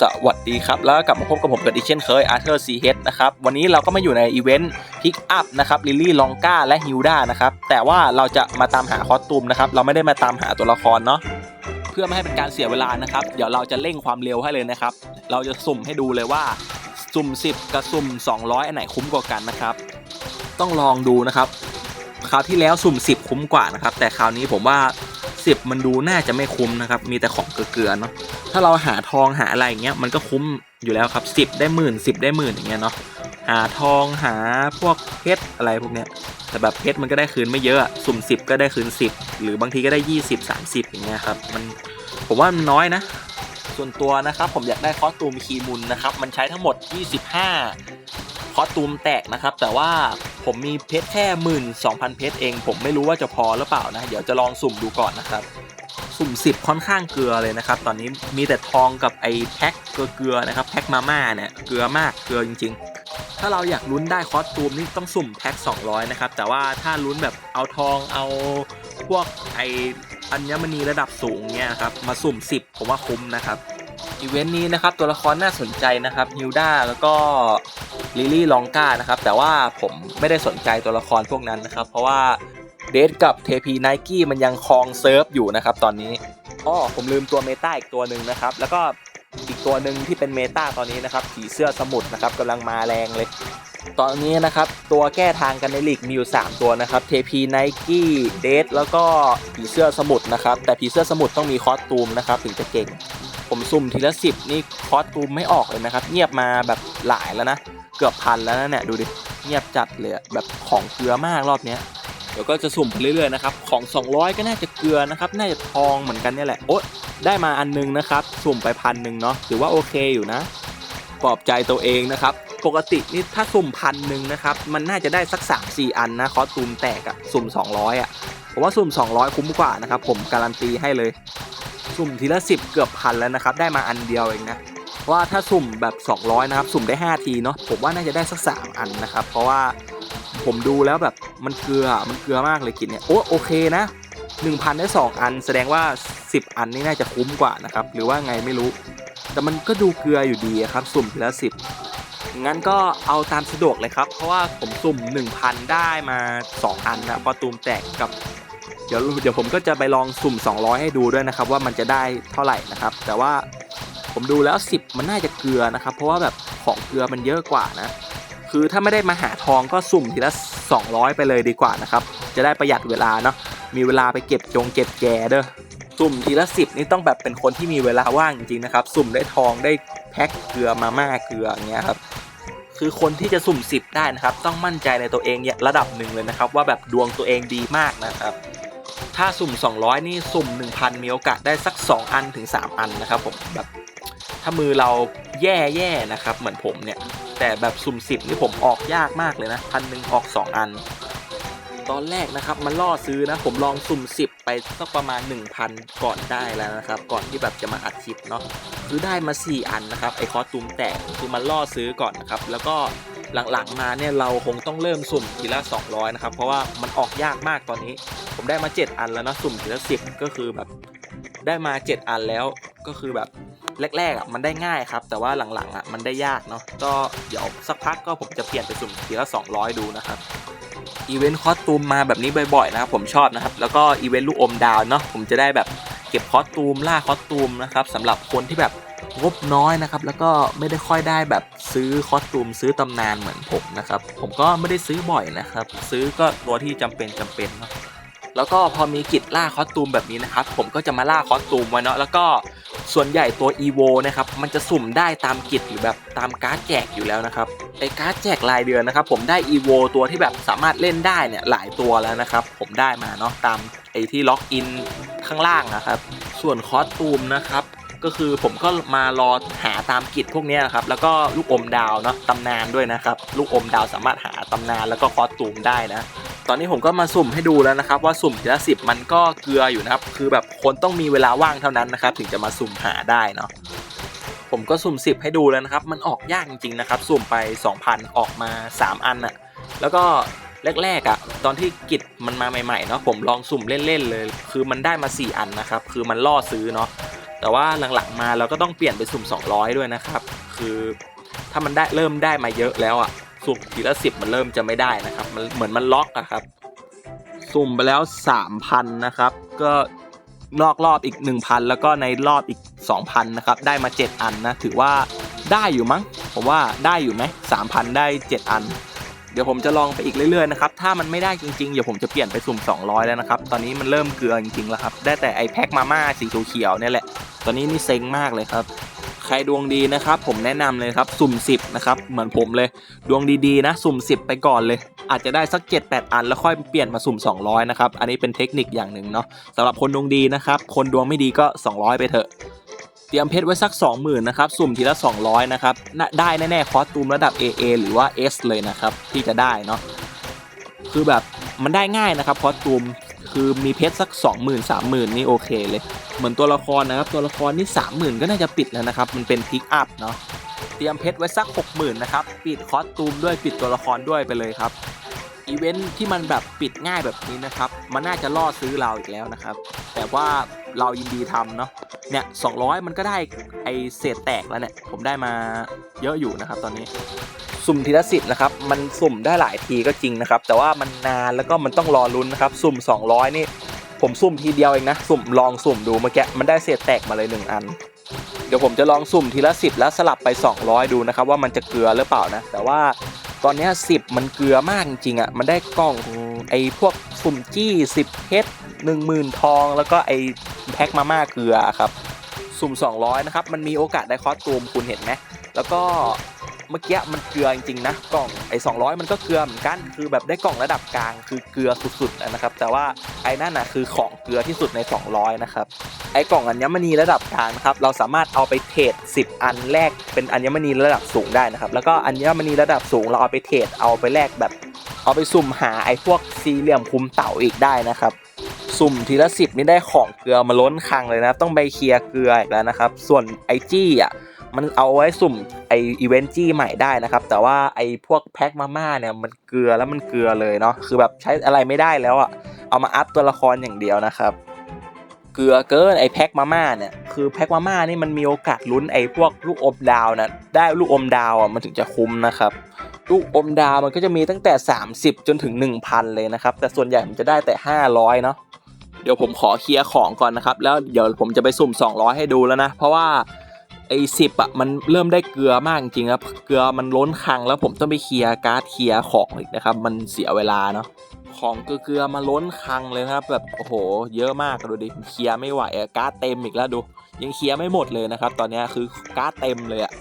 สวัสดีครับ แล้วกลับมาพบกับผมกับดิเช่นเคยอาร์เธอร์ซีเฮดนะครับ วันนี้เราก็มาอยู่ในอีเวนต์พิกอัพนะครับลิลลี่ลองก้าและฮิวดานะครับ แต่ว่าเราจะมาตามหาคอสตูมนะครับ เราไม่ได้มาตามหาตัวละครเนาะเพื่อไม่ให้เป็นการเสียเวลานะครับ เดี๋ยวเราจะเร่งความเร็วให้เลยนะครับ เราจะสุ่มให้ดูเลยว่า สุ่ม 10 กับสุ่ม 200 อันไหนคุ้มกว่ากันนะครับ ต้องลองดูนะครับคราวที่แล้วสุ่ม 10 คุ้มกว่านะครับแต่คราวนี้ผมว่า 10 มันดูน่าจะไม่คุ้มนะครับมีแต่ของเกลือเนาะ ถ้าเราหาทองหาอะไรอย่างเงี้ยมันก็คุ้มอยู่แล้วครับ10ได้หมื่น10ได้หมื่นอย่างเงี้ยเนาะหาทองหาพวกเพชรอะไรพวกเนี้ยแต่แบบเพชรมันก็ได้คืนไม่เยอะสุ่ม10ก็ได้คืน10หรือบางทีก็ได้20 30อย่างเงี้ยครับมันผมว่ามันน้อยนะส่วนตัวนะครับผมอยากได้คอสตูมคีมุนนะครับมันใช้ทั้งหมด 25 คอสตูมแตกนะครับ แต่ว่าผมมีเพชรแค่หมื่นสองพันเพชรเอง ผมไม่รู้ว่าจะพอหรือเปล่านะ เดี๋ยวจะลองสุ่มดูก่อนนะครับ สุ่ม 10 ค่อนข้างเกลือเลยนะครับ ตอนนี้มีแต่ทองกับไอ้แพ็คเกลือนะครับแพ็คมาม่าเนี่ยเกลือมากเกลือจริง ๆ ถ้าเราอยากลุ้นได้คอสตูมนี่ต้องสุ่มแพ็ค200 นะครับ แต่ว่าถ้าลุ้นแบบเอาทองเอาพวกไออัญมณีระดับสูงเนี่ยครับมาสุ่ม 10 ผมว่าคุ้มนะครับอีเวนต์นี้นะครับตัวละครน่าสนใจนะครับฮิวดาแล้วก็ลิลี่ลองกานะครับแต่ว่าผมไม่ได้สนใจตัวละครพวกนั้นนะครับ เพราะว่า เดทกับเทพีไนกี้มันยังครองเซิร์ฟอยู่นะครับตอนนี้อ๋อผมลืมตัวเมตาอีกตัวหนึ่งนะครับ แล้วก็อีกตัวหนึ่งที่เป็นเมตาตอนนี้นะครับผีเสื้อสมุทรนะครับกำลังมาแรงเลย ตอนนี้นะครับ ตัวแก้ทางกันในลีกมีอยู่ 3 ตัวนะครับเทพีไนกี้เดทแล้วก็ผีเสื้อสมุทรนะครับ แต่ผีเสื้อสมุทรต้องมีคอสตูมนะครับถึงจะเก่ง ผมสุ่มทีละสิบนี่คอสตูมไม่ออกเลยนะครับ เงียบมาแบบหลายแล้วนะ เกือบพันแล้วนะเนี่ยดูดิเงียบจัดเลยแบบของเกลือมากรอบเนี้ย ดี๋ยวก็จะสุ่มไปเรื่อยๆนะครับของ 200 ก็น่าจะเกลือนะครับน่าจะทองเหมือนกันเนี่ยแหละโอ๊ยได้มาอันนึงนะครับสุ่มไปพันหนึ่งเนาะถือว่าโอเคอยู่นะปลอบใจตัวเองนะครับปกตินี่ถ้าสุ่มพันหนึ่งนะครับมันน่าจะได้สัก3 4อันนะคอสตูมแตกอะสุ่ม 200อะผมว่าสุ่ม 200 คุ้มกว่านะครับผมการันตีให้เลย สุ่มทีละ 10 เกือบพันแล้วนะครับได้มาอันเดียวเองนะเพราะว่าถ้าสุ่มแบบ 200 นะครับ สุ่มได้ 5 ทีเนาะผมว่าน่าจะได้สัก 3 อันนะครับ เพราะว่า ผมดูแล้วแบบมันเกลือมันเกลือมากเลยกินเนี่ยโอ้โอเคนะ 1,000 ได้ 2 อัน แสดงว่า 10 อันนี่น่าจะคุ้มกว่านะครับ หรือว่าไงไม่รู้ แต่มันก็ดูเกลืออยู่ดีครับ สุ่มทีละ10 งั้นก็เอาตามสะดวกเลยครับ เพราะว่าผมสุ่ม 1,000 ได้มา 2 อันนะพอตูมแตกกับเดี๋ยวเดี๋ยวผมก็จะไปลองสุ่ม 200 ให้ดูด้วยนะครับ ว่ามันจะได้เท่าไหร่นะครับ แต่ว่าผมดูแล้ว 10 มันน่าจะเกลือนะครับ เพราะว่าแบบของเกลือมันเยอะกว่านะ คือถ้าไม่ได้มาหาทองก็สุ่มทีละ 200 ไปเลยดีกว่านะครับ จะได้ประหยัดเวลาเนาะมีเวลาไปเก็บจงเก็บแกเด้อสุ่มทีละ 10 นี่ต้องแบบเป็นคนที่มีเวลาว่างจริงๆนะครับ สุ่มได้ทองได้แพ็คเกลือมาม่าเกลืออย่างเงี้ยครับคือคนที่จะสุ่ม 10 ได้นะครับ ต้องมั่นใจในตัวเองเนี่ยระดับหนึ่งเลยนะครับ ว่าแบบดวงตัวเองดีมากนะครับ ถ้าสุ่ม 200 นี่สุ่ม 1,000 มีโอกาสได้สัก 2 อันถึง 3 อันนะครับผมแบบถ้ามือเราแย่ๆนะครับ เหมือนผมเนี่ย แต่แบบสุ่ม10นี่ผมออกยากมากเลยนะพันหนึ่งออก 2 อัน ตอนแรกนะครับมันล่อซื้อนะผมลองสุ่ม10ไปสักประมาณ 1,000 ก่อนได้แล้วนะครับ ก่อนที่แบบจะมาอัดคลิปเนาะคือได้มา 4 อันนะครับไอคอสตูมแตกคือมันล่อซื้อก่อนนะครับแล้วก็หลังๆมาเนี่ยเราคงต้องเริ่มสุ่มทีละ 200 นะครับ เพราะว่ามันออกยากมากตอนนี้ ผมได้มา 7 อันแล้วนะสุ่มทีละ 10 ก็คือแบบได้มา 7 อันแล้วก็คือแบบ แรกๆอะมันได้ง่ายครับ แต่ว่าหลังๆอะมันได้ยากเนาะก็เดี๋ยวสักพักก็ผมจะเปลี่ยนไปสุ่มทีละ200 ดูนะครับอีเวนต์คอสตูมมาแบบนี้บ่อยๆนะครับผมชอบนะครับ แล้วก็อีเวนต์ลูกอมดาวเนาะผมจะได้แบบเก็บคอสตูมล่าคอสตูมนะครับสำหรับคนที่แบบงบน้อยนะครับ แล้วก็ไม่ได้ค่อยได้แบบซื้อคอสตูมซื้อตำนานเหมือนผมนะครับ ผมก็ไม่ได้ซื้อบ่อยนะครับ ซื้อก็ตัวที่จำเป็นจำเป็นเนาะ แล้วก็พอมีกิจล่าคอสตูมแบบนี้นะครับ ผมก็จะมาล่าคอสตูมไว้เนาะแล้วก็ส่วนใหญ่ตัว EVO นะครับมันจะสุ่มได้ตามกิจหรือแบบตามการ์ดแจกอยู่แล้วนะครับไอการ์ดแจกรายเดือนนะครับ ผมได้ EVO ตัวที่แบบสามารถเล่นได้เนี่ยหลายตัวแล้วนะครับ ผมได้มาเนาะตามไอที่ล็อกอินข้างล่างนะครับ ส่วนคอสตูมนะครับก็คือผมก็มารอหาตามกิจพวกนี้นะครับ แล้วก็ลูกอมดาวเนาะตำนานด้วยนะครับ ลูกอมดาวสามารถหาตำนานแล้วก็คอสตูมได้นะ ตอนนี้ผมก็มาสุ่มให้ดูแล้วนะครับว่าสุ่มทีละสิบมันก็เกลืออยู่นะครับ คือแบบคนต้องมีเวลาว่างเท่านั้นนะครับ ถึงจะมาสุ่มหาได้เนาะผมก็สุ่ม 10 ให้ดูแล้วนะครับ มันออกยากจริงๆนะครับ สุ่มไป 2,000 ออกมา 3 อันอะแล้วก็แรกๆอะตอนที่กิจมันมาใหม่ๆเนาะผมลองสุ่มเล่นๆเลย คือมันได้มา 4 อันนะครับ คือมันล่อซื้อเนาะ แต่ว่าหลังๆมาเราก็ต้องเปลี่ยนไปสุ่ม 200 ด้วยนะครับ คือถ้ามันได้เริ่มได้มาเยอะแล้วอะ สุ่มทีละสิบมันเริ่มจะไม่ได้นะครับ มันเหมือนมันล็อกอะครับ สุ่มไปแล้ว3,000นะครับ ก็นอกรอบอีก 1,000 แล้วก็ในรอบอีก 2,000 นะครับ ได้มา 7 อันนะ ถือว่าได้อยู่มั้ง ผมว่าได้อยู่ไหม3,000 ได้ 7 อัน เดี๋ยวผมจะลองไปอีกเรื่อยๆนะครับ ถ้ามันไม่ได้จริงๆ เดี๋ยวผมจะเปลี่ยนไปสุ่ม 200 แล้วนะครับ ตอนนี้มันเริ่มเกลือจริงๆแล้วครับ ได้แต่ไอแพ็คมาม่าสีเขียวๆเนี่ยแหละ ตอนนี้นี่เซ็งมากเลยครับ ใครดวงดีนะครับ ผมแนะนำเลยครับสุ่ม 10 นะครับ เหมือนผมเลยดวงดีๆนะ สุ่ม 10 ไปก่อนเลย อาจจะได้สัก 7-8 อันแล้วค่อยเปลี่ยนมาสุ่ม 200 นะครับ อันนี้เป็นเทคนิคอย่างหนึ่งเนาะสำหรับคนดวงดีนะครับ คนดวงไม่ดีก็ 200 ไปเถอะ เตรียมเพชรไว้สัก 20,000นะครับสุ่มทีละ 200 นะครับน่าได้แน่ๆคอสตูมระดับ AA หรือว่า S เลยนะครับที่จะได้เนาะคือแบบมันได้ง่ายนะครับคอสตูม คือมีเพชรสัก 20,000 30,000 นี่โอเคเลย เหมือนตัวละครนะครับ ตัวละครนี่ 30,000 ก็น่าจะปิดแล้วนะครับ มันเป็นพิกอัพเนาะ เตรียมเพชรไว้สัก 60,000 นะครับ ปิดคอสตูมด้วย ปิดตัวละครด้วยไปเลยครับ อีเวนท์ที่มันแบบปิดง่ายแบบนี้นะครับ มันน่าจะล่อซื้อเราอีกแล้วนะครับ แต่ว่าเรายินดีทำเนาะ เนี่ย200มันก็ได้ไอเศษแตกแล้วเนี่ย ผมได้มาเยอะอยู่นะครับตอนนี้ สุ่มทีละสิบนะครับ มันสุ่มได้หลายทีก็จริงนะครับ แต่ว่ามันนานแล้วก็มันต้องรอลุ้นนะครับ สุ่ม 200 นี่ ผมสุ่มทีเดียวเองนะ สุ่มลองสุ่มดูเมื่อกี้มันได้เศษแตกมาเลยหนึ่งอัน เดี๋ยวผมจะลองสุ่มทีละสิบแล้วสลับไป 200 ดูนะครับ ว่ามันจะเกลือหรือเปล่านะ แต่ว่าตอนนี้ย10มันเกลือมากจริงๆอะ มันได้กล้องไอ้พวกสุ่มจี้10เพชร10,000ทองแล้วก็ไอ แพ็คมาม่าเกลือครับ สุ่ม 200 นะครับ มันมีโอกาสได้คอสตูมคุณเห็นไหมแล้วก็เมื่อกี้มันเกลือจริงๆนะกล่องไอ้200 มันก็เกลือเหมือนกันคือแบบได้กล่องระดับกลางคือเกลือสุดๆนะครับ แต่ว่าไอ้นั่นนะคือของเกลือที่สุดใน 200 นะครับไอ้กล่องอัญมณีระดับกลางนะครับเราสามารถเอาไปเทรด10 อันแรกเป็นอัญมณีระดับสูงได้นะครับ แล้วก็อัญมณีระดับสูงเราเอาไปเทรดเอาไปแลกแบบ เอาไปสุ่มหาไอ้พวกสี่เหลี่ยมคุมเต่าอีกได้นะครับ สุ่มทีละสิบนี่ได้ของเกลือมาล้นคลังเลยนะต้องไปเคลียร์เกลืออีกแล้วนะครับ ส่วนไอจี้อะมันเอาไว้สุ่มไออีเวนต์จี้ใหม่ได้นะครับ แต่ว่าไอพวกแพ็คมาม่าเนี่ยมันเกลือแล้วมันเกลือเลยเนาะคือแบบใช้อะไรไม่ได้แล้วอะเอามาอัพตัวละครอย่างเดียวนะครับเกลือเกินไอแพ็คมาม่าเนี่ยคือแพ็คมาม่านี่มันมีโอกาสลุ้นไอพวกลูกอมดาวนะได้ลูกอมดาวอะมันถึงจะคุ้มนะครับลูกอมดาวมันก็จะมีตั้งแต่ 30 จนถึง 1,000 เลยนะครับ แต่ส่วนใหญ่มันจะได้แต่ 500 เนาะ เดี๋ยวผมขอเคลียร์ของก่อนนะครับ แล้วเดี๋ยวผมจะไปสุ่ม 200 ให้ดูแล้วนะ เพราะว่าไอ้สิบอะมันเริ่มได้เกลือมากจริงครับ เกลือมันล้นคลังแล้วผมต้องไปเคลียร์การ์ดเคลียร์ของอีกนะครับ มันเสียเวลาเนาะของเกลือมาล้นคลังเลยนะครับ แบบโอ้โห เยอะมากดูดิเคลียร์ไม่ไหวอะการ์ดเต็มอีกแล้วดู ยังเคลียร์ไม่หมดเลยนะครับ ตอนนี้คือการ์ดเต็มเลยอะ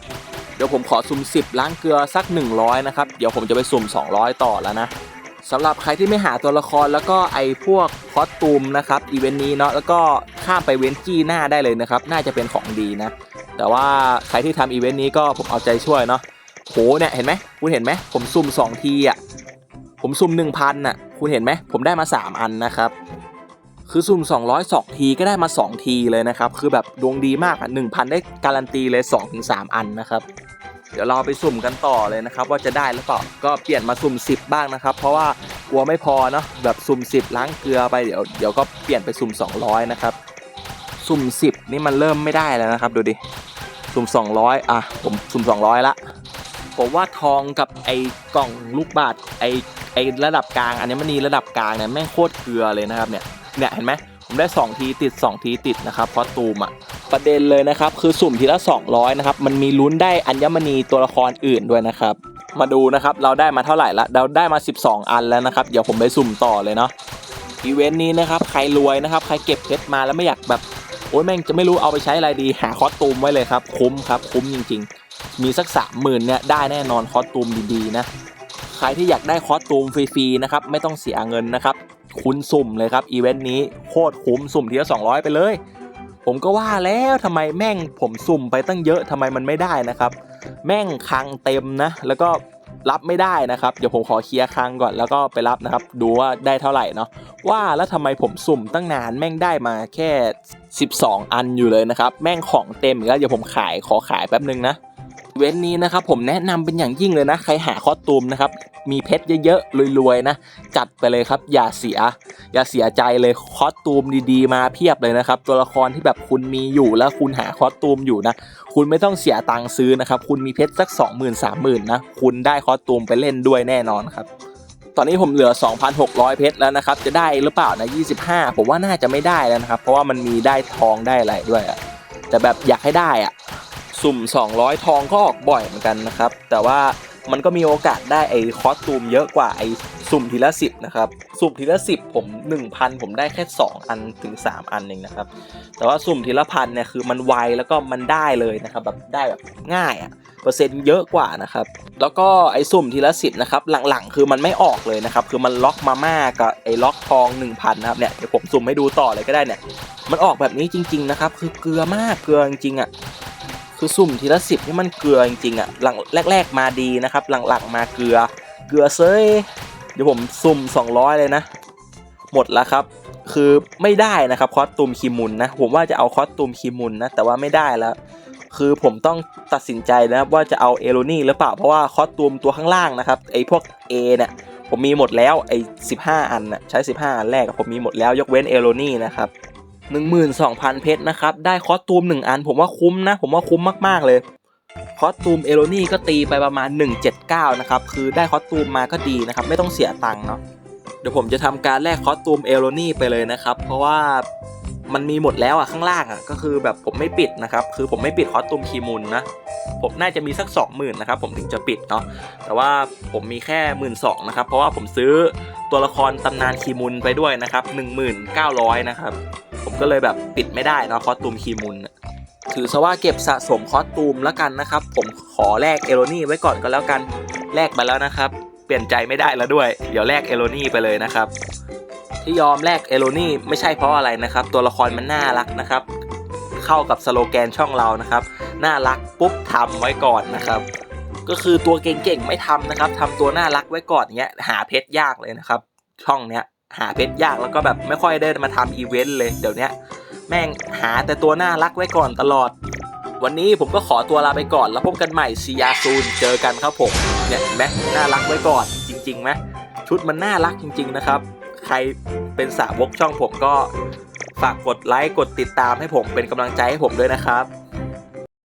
เดี๋ยวผมขอสุ่ม10ล้างเกลือสัก 100นะครับเดี๋ยวผมจะไปสุ่ม 200 ต่อแล้วนะ สำหรับใครที่ไม่หาตัวละครแล้วก็ไอพวกคอสตูมนะครับอีเวนต์นี้เนาะแล้วก็ข้ามไปเวนจี้หน้าได้เลยนะครับ น่าจะเป็นของดีนะ แต่ว่าใครที่ทำอีเวนต์นี้ก็ผมเอาใจช่วยเนาะโหเนี่ยเห็นไหมคุณเห็นไหมผมสุ่ม2ทีอะผมสุ่ม1,000น่ะคุณเห็นไหมผมได้มา 3 อันนะครับ คือสุ่ม202ทีก็ได้มา 2 ทีเลยนะครับ คือแบบดวงดีมากอะ1,000 ได้การันตีเลย2-3อันนะครับ เดี๋ยวเราไปสุ่มกันต่อเลยนะครับ ว่าจะได้หรือเปล่าก็เปลี่ยนมาสุ่ม 10 บ้างนะครับ เพราะว่ากลัวไม่พอเนาะแบบสุ่ม 10 ล้างเกลือไปเดี๋ยวเดี๋ยวก็เปลี่ยนไปสุ่ม 200 นะครับ สุ่ม 10 นี่มันเริ่มไม่ได้แล้วนะครับ ดูดิสุ่ม 200 อะ ผมสุ่ม 200 ละผมว่าทองกับไอ้กล่องลูกบาทไอ้ไอ้ระดับกลาง อันนี้มันนีระดับกลางเนี่ยแม่งโคตรเกลือเลยนะครับเนี่ยเนี่ยเห็นไหมผมได้ 2 ทีติด 2 ทีติดนะครับคอสตูมอะ ประเด็นเลยนะครับ คือสุ่มทีละ 200 นะครับ มันมีลุ้นได้อัญมณีตัวละครอื่นด้วยนะครับ มาดูนะครับ เราได้มาเท่าไหร่ละ เราได้มา 12 อันแล้วนะครับ เดี๋ยวผมไปสุ่มต่อเลยเนาะ อีเวนต์นี้นะครับ ใครรวยนะครับ ใครเก็บเพชรมาแล้วไม่อยากแบบ โอ้ยแม่งจะไม่รู้เอาไปใช้อะไรดี หาคอสตูมไว้เลยครับ คุ้มครับ คุ้มจริง ๆ มีสัก30,000เนี่ยได้แน่นอนคอสตูมดีๆนะ ใครที่อยากได้คอสตูมฟรีๆนะครับ ไม่ต้องเสียเงินนะครับ คุณสุ่มเลยครับ อีเวนต์นี้โคตรคุ้มสุ่มทีละ200 ไปเลย ผมก็ว่าแล้วทำไมแม่งผมสุ่มไปตั้งเยอะทำไมมันไม่ได้นะครับ แม่งคังเต็มนะ แล้วก็รับไม่ได้นะครับ เดี๋ยวผมขอเคลียร์คังก่อนแล้วก็ไปรับนะครับ ดูว่าได้เท่าไหร่เนาะว่าแล้วทำไมผมสุ่มตั้งนานแม่งได้มาแค่ 12 อันอยู่เลยนะครับ แม่งของเต็มอีกแล้วเดี๋ยวผมขายขอขายแป๊บนึงนะ เว้นนี้นะครับผมแนะนำเป็นอย่างยิ่งเลยนะ ใครหาคอสตูมนะครับ มีเพชรเยอะๆรวยๆนะ จัดไปเลยครับ อย่าเสีย อย่าเสียใจเลยคอสตูมดีๆ มาเพียบเลยนะครับ ตัวละครที่แบบคุณมีอยู่แล้วคุณหาคอสตูมอยู่นะ คุณไม่ต้องเสียตังค์ซื้อนะครับ คุณมีเพชรสัก 20,000 30,000นะคุณได้คอสตูมไปเล่นด้วยแน่นอนครับตอนนี้ผมเหลือ 2,600 เพชรแล้วนะครับ จะได้หรือเปล่านะ 25 ผมว่าน่าจะไม่ได้แล้วนะครับ เพราะว่ามันมีได้ทองได้อะไรด้วยอะแต่แบบอยากให้ได้อะ สุ่ม 200 ทองก็ออกบ่อยเหมือนกันนะครับ แต่ว่ามันก็มีโอกาสได้ไอ้คอสตูมเยอะกว่าไอ้สุ่มทีละ10นะครับ สุ่มทีละ 10 ผม 1,000 ผมได้แค่ 2 อันถึง 3 อันเองนะครับ แต่ว่าสุ่มทีละพันเนี่ยคือมันไวแล้วก็มันได้เลยนะครับแบบได้แบบง่ายอะเปอร์เซ็นต์เยอะกว่านะครับ แล้วก็ไอ้สุ่มทีละสิบนะครับหลังๆ คือมันไม่ออกเลยนะครับ คือมันล็อกมาม่ากับไอ้ล็อกทอง 1,000นะครับเนี่ยเดี๋ยวผมสุ่มให้ดูต่อเลยก็ได้เนี่ยมันออกแบบนี้จริง ๆนะครับ คือเกลือมากเกลือจริงๆอะ คือสุ่มทีละสิบนี่มันเกลือจริงๆอะหลังแรก ๆมาดีนะครับ หลังๆมาเกลือ เกลือเซยเดี๋ยวผมสุ่ม 200 เลยนะ หมดแล้วครับ คือไม่ได้นะครับคอสตูมคีมุนนะ ผมว่าจะเอาคอสตูมคีมุนนะ แต่ว่าไม่ได้แล้ว คือผมต้องตัดสินใจนะครับว่าจะเอาเอโรนี่หรือเปล่า เพราะว่าคอสตูมตัวข้างล่างนะครับไอ้พวก A เนี่ยผมมีหมดแล้วไอ้15 อันน่ะใช้ 15 อันแรกผมมีหมดแล้วยกเว้นเอโรนี่นะครับ 12,000 เพชรนะครับ ได้คอสตูม 1 อัน ผมว่าคุ้มนะ ผมว่าคุ้มมาก ๆ เลย คอสตูมเอโรนี่ก็ตีไปประมาณ 179 นะครับ คือได้คอสตูมมาก็ดีนะครับ ไม่ต้องเสียตังค์เนาะ เดี๋ยวผมจะทำการแลกคอสตูมเอโรนี่ไปเลยนะครับ เพราะว่ามันมีหมดแล้วอะข้างล่างอะก็คือแบบผมไม่ปิดนะครับ คือผมไม่ปิดคอสตูมคีมุนนะ ผมน่าจะมีสัก 20,000นะครับผมถึงจะปิดเนาะ แต่ว่าผมมีแค่1 2ื่นสองนะครับ เพราะว่าผมซื้อตัวละครตำนานคีมุนไปด้วยนะครับ 19,000นะครับ ผมก็เลยแบบปิดไม่ได้เนาะคอสตูมคีมุนถือซะว่าเก็บสะสมคอสตูมแล้วกันนะครับ ผมขอแลกเอโรนี่ไว้ก่อนก็แล้วกันแลกมาแล้วนะครับ เปลี่ยนใจไม่ได้แล้วด้วย เดี๋ยวแลกเอโรนี่ไปเลยนะครับ ที่ยอมแลกเอโรนี่ไม่ใช่เพราะอะไรนะครับ ตัวละครมันน่ารักนะครับ เข้ากับสโลแกนช่องเรานะครับน่ารักปุ๊บทำไว้ก่อนนะครับ ก็คือตัวเก่งๆไม่ทำนะครับทำตัวน่ารักไว้ก่อนเงี้ยหาเพชรยากเลยนะครับ ช่องเนี้ย หาเพชรยากแล้วก็แบบไม่ค่อยได้มาทำอีเวนต์เลยเดี๋ยวนี้แม่งหาแต่ตัวน่ารักไว้ก่อนตลอด วันนี้ผมก็ขอตัวลาไปก่อน แล้วพบกันใหม่ซียาซูนเจอกันครับผมเนี่ยเห็นไหมน่ารักไว้ก่อนจริงๆไหมชุดมันน่ารักจริง ๆ นะครับ ใครเป็นสาวกช่องผมก็ฝากกดไลค์กดติดตามให้ผมเป็นกำลังใจให้ผมด้วยนะครับ